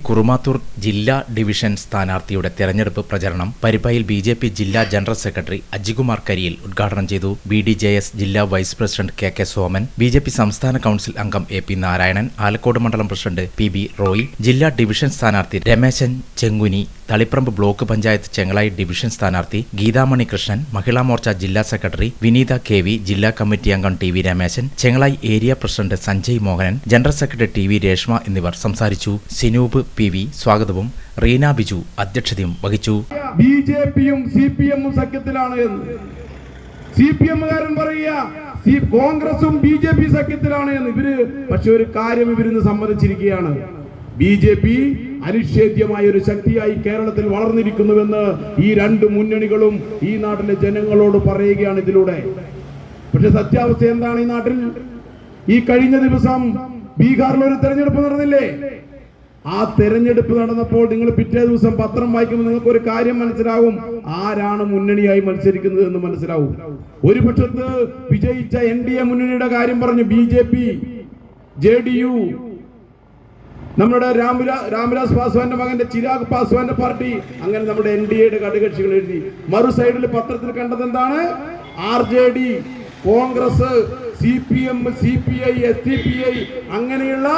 കുറുമാത്തൂർ ജില്ലാ ഡിവിഷൻ സ്ഥാനാർത്ഥിയുടെ തെരഞ്ഞെടുപ്പ് പ്രചരണം പരിപ്പയിൽ ബി ജെ പി ജില്ലാ ജനറൽ സെക്രട്ടറി അജികുമാർ കരിയിൽ ഉദ്ഘാടനം ചെയ്തു ബി ഡി ജെ എസ് ജില്ലാ vice president K K Soman B J P സംസ്ഥാന കൗൺസിൽ അംഗം എ പി നാരായണൻ ആലക്കോട് മണ്ഡലം പ്രസിഡന്റ് പി ബി റോയ് ജില്ലാ ഡിവിഷൻ സ്ഥാനാർത്ഥി രമേശൻ ചെങ്കുനി തളിപ്പറമ്പ് ബ്ലോക്ക് പഞ്ചായത്ത് ചെങ്ങളായി ഡിവിഷൻ സ്ഥാനാർത്ഥി ഗീതാമണി കൃഷ്ണൻ മഹിളാ മോർച്ച ജില്ലാ സെക്രട്ടറി വിനീത കെ വി ജില്ലാ കമ്മിറ്റി അംഗം T V Rameshan Chengalayi area president Sanjay Mohanan general secretary T V Reshma എന്നിവർ സംസാരിച്ചു. സിനൂപ് പി വി സ്വാഗതവും റീന ബിജു അധ്യക്ഷതയും വഹിച്ചു. ബി ജെ പിയും സി പി എമ്മും സഖ്യത്തിലാണ് എന്ന്. സി പി എമ്മുകാരൻ പറയുക സി കോൺഗ്രസും ബി ജെ പി സഖ്യത്തിലാണ് എന്ന്. ഇവർ പക്ഷെ ഒരു കാര്യം ഇവരിന്ന് സമ്മതിച്ചിരിക്കുകയാണ്. ബി ജെ പി അനിഷേധ്യമായ ഒരു ശക്തിയായി കേരളത്തിൽ വളർന്നിരിക്കുന്നുവെന്ന് ഈ രണ്ട് മുന്നണികളും ഈ നാട്ടിലെ ജനങ്ങളോട് പറയുകയാണ് ഇതിലൂടെ. പക്ഷെ സത്യാവസ്ഥ എന്താണ് ഈ നാട്ടിൽ? ഈ കഴിഞ്ഞ ദിവസം ബീഹാറിൽ ഒരു തെരഞ്ഞെടുപ്പ് നടന്നില്ലേ? ആ തെരഞ്ഞെടുപ്പ് നടന്നപ്പോൾ നിങ്ങൾ പിറ്റേ ദിവസം പത്രം വായിക്കുമ്പോൾ നിങ്ങൾക്ക് ഒരു കാര്യം മനസ്സിലാവും. ആരാണ് മുന്നണിയായി മത്സരിക്കുന്നത് എന്ന് മനസ്സിലാവും. ഒരു പക്ഷത്ത് വിജയിച്ച എൻ ഡി എ മുന്നണിയുടെ കാര്യം പറഞ്ഞു B J P J D U നമ്മുടെ രാംവിലാ രാംവിലാസ് പാസ്വാന്റെ മകന്റെ ചിരാഗ് പാസ്വാന്റെ പാർട്ടി. അങ്ങനെ നമ്മുടെ എൻ ഡി എയുടെ ഘടകകക്ഷികൾ എഴുതി. മറു സൈഡിൽ പത്രത്തിൽ കണ്ടത് എന്താണ്? R J D Congress C P M C P I S D P I അങ്ങനെയുള്ള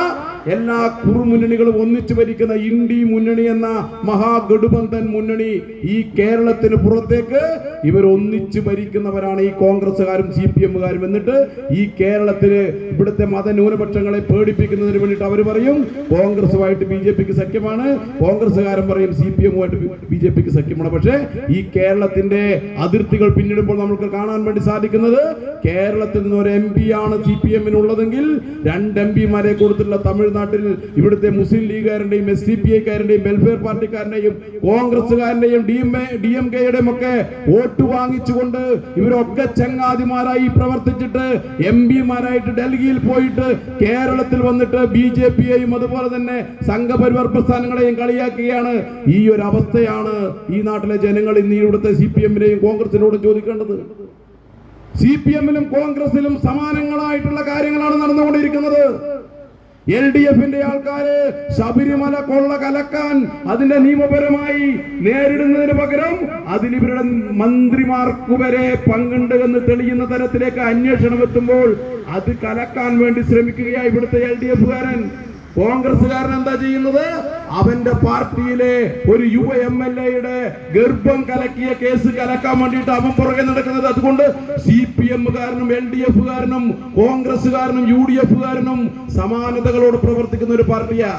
എല്ലാ കുറുമുന്നണികളും ഒന്നിച്ചു ഭരിക്കുന്ന ഇന്ത്യ മുന്നണി എന്ന മഹാഗഡുബന്ധൻ മുന്നണി ഈ കേരളത്തിന് പുറത്തേക്ക് ഇവർ ഒന്നിച്ചു ഭരിക്കുന്നവരാണ് ഈ കോൺഗ്രസ്സുകാരും സി പി എമ്മുകാരും എന്നിട്ട് ഈ കേരളത്തിൽ ഇവിടുത്തെ മതന്യൂനപക്ഷങ്ങളെ പേടിപ്പിക്കുന്നതിന് വേണ്ടിയിട്ട് അവർ പറയും കോൺഗ്രസുമായിട്ട് ബി ജെ പിക്ക് സഖ്യമാണ് കോൺഗ്രസ്സുകാരൻ പറയും സി പി എമ്മുമായിട്ട് ബി ജെ പിക്ക് സഖ്യമാണ്. പക്ഷേ ഈ കേരളത്തിന്റെ അതിർത്തികൾ പിന്നിടുമ്പോൾ നമുക്ക് കാണാൻ വേണ്ടി സാധിക്കുന്നത് കേരളത്തിൽ നിന്ന് ഒരു എം പി ആണ് സി പി എമ്മിനുള്ളതെങ്കിൽ രണ്ട് എം പിമാരെ കൊടുത്തിട്ടുള്ള തമിഴ്നാട്ടിൽ ഇവിടുത്തെ മുസ്ലിം ലീഗുകാരന്റെയും എസ് ഡി പി ഐക്കാരന്റെയും വെൽഫെയർ പാർട്ടിക്കാരന്റെയും കോൺഗ്രസുകാരന്റെയും D M A D M കെയുടെയും ഒക്കെ വോട്ട് വാങ്ങിച്ചുകൊണ്ട് ഇവരൊക്കെ ചങ്ങാതിമാരായി പ്രവർത്തിച്ചിട്ട് എം പിമാരായിട്ട് ഡൽഹിയിൽ പോയിട്ട് കേരളത്തിൽ വന്നിട്ട് ബി ജെ പിയെയും അതുപോലെ തന്നെ സംഘപരിവാർ പ്രസ്ഥാനങ്ങളെയും കളിയാക്കുകയാണ്. ഈ ഒരു അവസ്ഥയാണ് ഈ നാട്ടിലെ ജനങ്ങൾ ഇന്ന് ഇവിടുത്തെ സി പി എമ്മിനെയും കോൺഗ്രസിനോടും ചോദിക്കേണ്ടത്. സി പി എമ്മിലും കോൺഗ്രസിലും സമാനങ്ങളായിട്ടുള്ള കാര്യങ്ങളാണ് നടന്നുകൊണ്ടിരിക്കുന്നത്. എൽ ഡി എഫിന്റെ ആൾക്കാര് ശബരിമല കൊള്ള കലക്കാൻ അതിന്റെ നിയമപരമായി നേരിടുന്നതിന് പകരം അതിൽ ഇവരുടെ മന്ത്രിമാർക്ക് വരെ പങ്കുണ്ട് എന്ന് തെളിയുന്ന തരത്തിലേക്ക് അന്വേഷണം എത്തുമ്പോൾ അത് കലക്കാൻ വേണ്ടി ശ്രമിക്കുകയായി ഇവിടുത്തെ എൽ ഡി എഫുകാരൻ. കോൺഗ്രസ്സുകാരൻ എന്താ ചെയ്യുന്നത്? അവന്റെ പാർട്ടിയിലെ ഒരു യുവ എം എൽ എയുടെ ഗർഭം കലക്കിയ കേസ് കലക്കാൻ വേണ്ടിയിട്ട് അവൻ പുറകെ നടക്കുന്നത്. അതുകൊണ്ട് സി പി എമ്മുകാരനും എൽ ഡി എഫുകാരനും കോൺഗ്രസ്സുകാരനും യു ഡി എഫുകാരനും സമാനതകളോട് പ്രവർത്തിക്കുന്ന ഒരു പാർട്ടിയാ.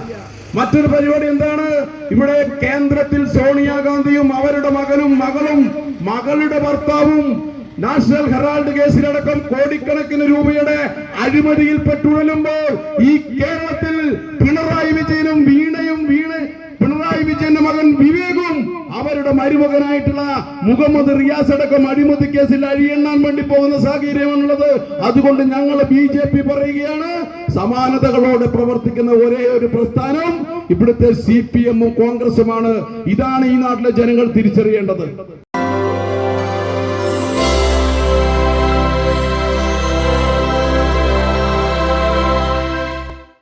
മറ്റൊരു പരിപാടി എന്താണ്? ഇവിടെ കേന്ദ്രത്തിൽ സോണിയാഗാന്ധിയും അവരുടെ മകനും മകളും മകളുടെ ഭർത്താവും നാഷണൽ ഹെറാൾഡ് കേസിലടക്കം കോടിക്കണക്കിന് രൂപയുടെ അഴിമതിയിൽ പെട്ടുഴലുമ്പോൾ ഈ കേരളത്തിൽ മരുമകനായിട്ടുള്ള മുഹമ്മദ് റിയാസ് അടക്കം അഴിമതി കേസിൽ അഴിയെണ്ണാൻ വേണ്ടി പോകുന്ന സാഹചര്യമാണുള്ളത്. അതുകൊണ്ട് ഞങ്ങൾ ബി ജെ പി പറയുകയാണ് സമാനതകളോടെ പ്രവർത്തിക്കുന്ന ഒരേ ഒരു പ്രസ്ഥാനം ഇവിടുത്തെ സി പി എമ്മും കോൺഗ്രസുമാണ്. ഇതാണ് ഈ നാട്ടിലെ ജനങ്ങൾ തിരിച്ചറിയേണ്ടത്.